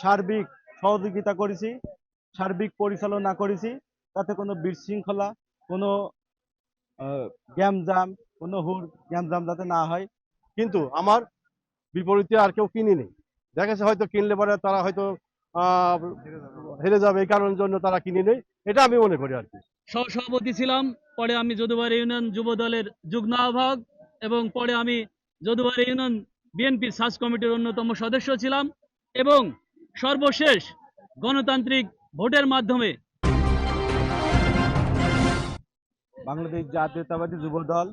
সার্বিক সহযোগিতা করেছি, সার্বিক পরিচালনা করেছি, তাতে কোনো বিশৃঙ্খলা, কোনো গ্যামজাম কোনো হুর গ্যামজাম যাতে না হয়। কিন্তু আমার বিপরীতে আর কেউ কিনেনি দেখেছে হয়তো কিনলে পরে তারা হয়তো হেরে যাবে এই কারণের জন্য তারা কিনে নেই। এটা আমি মনে করি আর কি। সহসভাপতি ছিলাম, পরে আমি যদুবার ইউনিয়ন যুব দলের যুগ্ম আহ্বায়ক এবং পরে আমি যদুবার ইউনিয়ন বিএনপির সার্চ কমিটির অন্যতম সদস্য ছিলাম এবং সর্বশেষ গণতান্ত্রিক ভোটের মাধ্যমে। বাংলাদেশ জাতীয়তাবাদী যুব দল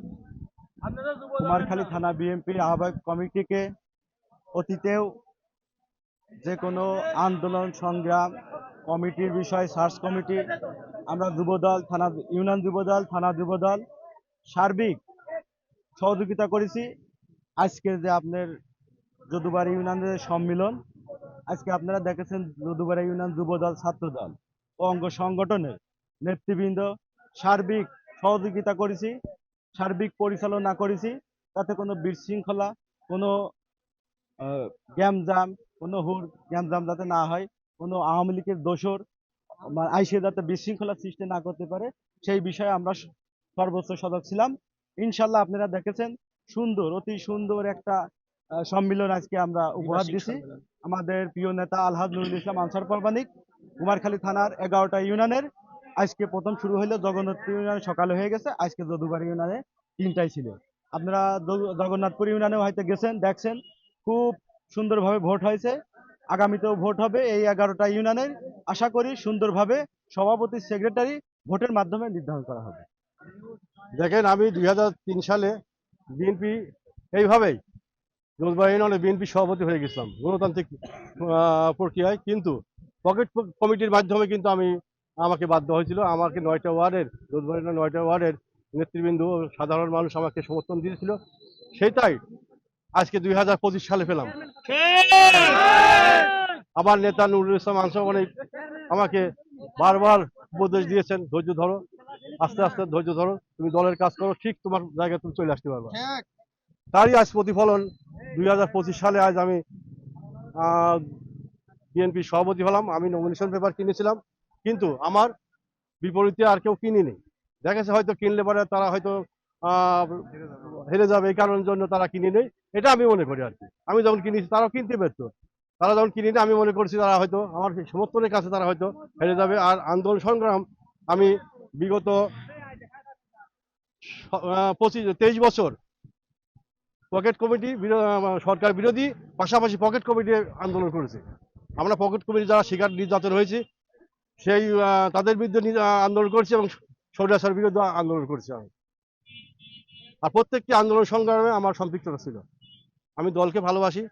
কুমারখালী থানা বিএনপির আহ্বায়ক কমিটিকে অতীতেও যে কোনো আন্দোলন সংগ্রাম কমিটির বিষয় সার্চ কমিটি আমরা যুবদল থানা ইউনিয়ন যুবদল থানা যুবদল সার্বিক সহযোগিতা করেছি। আজকে যে আপনার যদুবার ইউনিয়নের সম্মিলন আজকে আপনারা দেখেছেন যদুবাড়ি ইউনিয়ন যুবদল, ছাত্রদল ও অঙ্গ সংগঠনের নেতৃবৃন্দ। সার্বিক সহযোগিতা করেছি, সার্বিক পরিচালনা করেছি। তাতে কোনো বিশৃঙ্খলা, কোনো গ্যামজাম, কোনো হুর গ্যামজাম যাতে না হয়, কোনো আওয়ামী লীগের দোষর আইসে যাতে বিশৃঙ্খলা সৃষ্টি না করতে পারে, সেই বিষয়ে আমরা সর্বোচ্চ সদক ছিলাম। ইনশাল্লাহ আপনারা দেখেছেন সুন্দর, অতি সুন্দর একটা সম্মিলন আজকে আমরা উপহার দিছি। আমাদের প্রিয় নেতা আলহাজ নুরুল ইসলাম আনসার পারমানিক কুমারখালী থানার এগারোটা ইউনিয়নের। আজকে প্রথম শুরু হইল জগন্নাথপুর ইউনিয়নে সকালে হয়ে গেছে। আজকে যদুবাড়ি ইউনিয়নে তিনটাই ছিল। আপনারা জগন্নাথপুর ইউনিয়নেও হয়তো গেছেন দেখছেন। খুব সুন্দরভাবে ভোট হয়েছে। আগামীতেও ভোট হবে এই এগারোটা ইউনিয়নের। আশা করি সুন্দরভাবে সভাপতি সেক্রেটারি ভোটের মাধ্যমে নির্ধারণ করা হবে। দেখেন আমি দুই হাজার তিন সালে বিএনপি এইভাবেই ইউনিয়নে বিএনপি সভাপতি হয়ে গেছিলাম, গণতান্ত্রিক প্রক্রিয়ায়, কিন্তু পকেট কমিটির মাধ্যমে কিন্তু আমি, আমাকে বাধ্য হয়েছিল, আমাকে নয়টা ওয়ার্ডের ইউনিয়নের নয়টা ওয়ার্ডের নেতৃবৃন্দ সাধারণ মানুষ আমাকে সমর্থন দিয়েছিল, সেটাই আজকে দুই হাজার পঁচিশ সালে পেলাম। আমার নেতা নুরুল ইসলাম আনসার অনেক আমাকে বারবার উপদেশ দিয়েছেন, ধৈর্য ধরো, আস্তে আস্তে ধৈর্য ধরো, তুমি দলের কাজ করো, ঠিক তোমার জায়গায় তুমি চলে আসতে পারবে। তারই আজ প্রতিফলন। দুই হাজার পঁচিশ সালে আজ আমি বিএনপি সভাপতি হলাম। আমি নমিনেশন পেপার কিনেছিলাম। কিন্তু আমার বিপরীতে আর কেউ কিনেনি। দেখেছে হয়তো কিনলে পরে তারা হয়তো হেরে যাবে এই কারণের জন্য তারা কিনে নেই। এটা আমি মনে করি আর কি। আমি যখন কিনেছি তারাও কিনতে পারতো তারা যখন কিনে নেয়, আমি মনে করছি তারা হয়তো আমার সমর্থনের কাছে তারা হয়তো হেরে যাবে। আর আন্দোলন সংগ্রাম আমি বিগত পঁচিশ, তেইশ বছর পকেট কমিটি সরকার বিরোধী, পাশাপাশি পকেট কমিটি আন্দোলন করেছে। আমরা পকেট কমিটি যারা শিকার নির্যাতন হয়েছে, সেই তাদের বিরুদ্ধে আন্দোলন করছি এবং সৌরাচার বিরুদ্ধে আন্দোলন করছি আমি। আর প্রত্যেকটি আন্দোলন সংগ্রামে আমার সম্পৃক্ততা ছিল। আমি দলকে ভালোবাসি,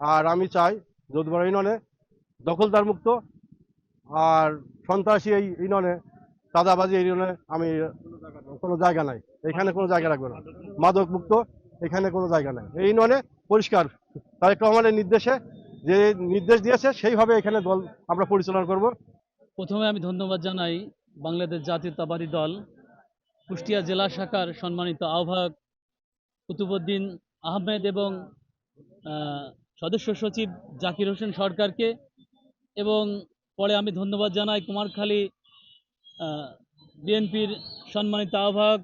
আর আমি চাই যোধবার ইউনিয়নে দখলদার মুক্ত, আর সন্ত্রাসী এই ইউনিয়নে, চাঁদাবাজি এই ইউনিয়নে আমি কোনো জায়গা নাই। এখানে কোনো জায়গা রাখব না। মাদক মুক্ত এখানে কোনো জায়গা নেই। এই ইউনিয়নে পরিষ্কার। তারেক রহমানের নির্দেশে যে নির্দেশ দিয়েছে, সেইভাবে এখানে দল আমরা পরিচালনা করব। প্রথমে আমি ধন্যবাদ জানাই বাংলাদেশ জাতীয়তাবাদী দল, কুষ্টিয়া জেলা শাখার সম্মানিত আহ্বায়ক কুতুবুদ্দিন আহমেদ এবং সদস্য সচিব জাকির হোসেন সরকারকে এবং পরে আমি ধন্যবাদ জানাই কুমারখালী বিএনপির সম্মানিত আহ্বায়ক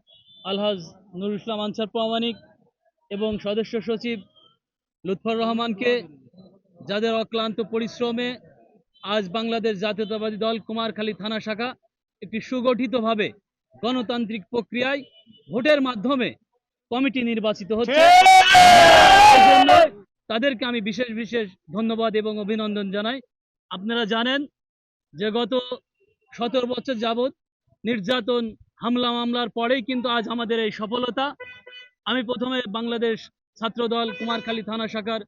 আলহাজ নুরুল ইসলাম আনসার প্রামাণিক এবং সদস্য সচিব লুৎফর রহমানকে যাদের অক্লান্ত পরিশ্রমে আজ বাংলাদেশ জাতীয়তাবাদী দল কুমারখালী থানা শাখা একটি সুগঠিতভাবে গণতান্ত্রিক প্রক্রিয়ায় ভোটের মাধ্যমে কমিটি নির্বাচিত হচ্ছে। তাদেরকে আমি বিশেষ বিশেষ ধন্যবাদ এবং অভিনন্দন জানাই। আপনারা জানেন যে গত সতেরো বছর যাবৎ নির্যাতন, হামলা মামলার পরেই কিন্তু আজ আমাদের এই সফলতা আমি প্রথমে বাংলাদেশ ছাত্রদল কুমারখালী থানা শাখার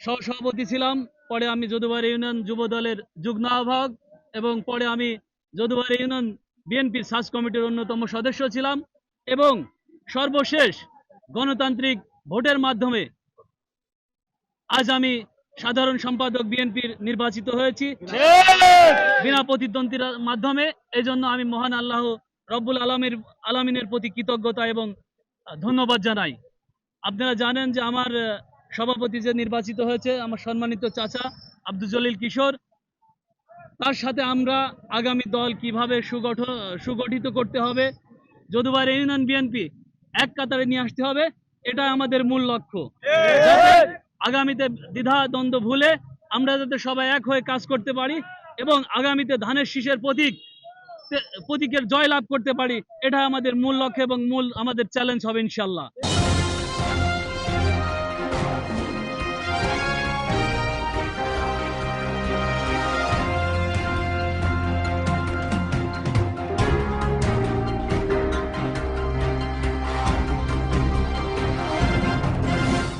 সহসভাপতি। ছিলাম পরে আমি যদুবার ইউনিয়ন যুব দলের যুগ্ম আহ্বায়ক এবং পরে আমি যদুবার ইউনিয়ন বিএনপির সার্চ কমিটির অন্যতম সদস্য ছিলাম এবং সর্বশেষ গণতান্ত্রিক ভোটের মাধ্যমে আজ আমি সাধারণ সম্পাদক বিএনপির নির্বাচিত হয়েছি। বিনা প্রতিদ্বন্দ্বীর মাধ্যমে। এজন্য আমি মহান আল্লাহ রব্বুল আলমের, আলমিনের প্রতি কৃতজ্ঞতা এবং ধন্যবাদ জানাই। আপনারা জানেন যে আমার সভাপতি যে নির্বাচিত হয়েছে, আমার সম্মানিত চাচা আব্দুল জলিল কিশোর, তার সাথে আমরা আগামী দল কীভাবে সুগঠন সুগঠিত করতে হবে যদুবার ইউনিয়ন বিএনপি এক কাতারে নিয়ে আসতে হবে এটা আমাদের মূল লক্ষ্য। আগামীতে দ্বিধা দ্বন্দ্ব ভুলে আমরা যাতে সবাই এক হয়ে কাজ করতে পারি এবং আগামীতে ধানের শীষের প্রতীক প্রতীকের জয় লাভ করতে পারি, এটা আমাদের মূল লক্ষ্য এবং মূল আমাদের চ্যালেঞ্জ হবে ইনশাল্লাহ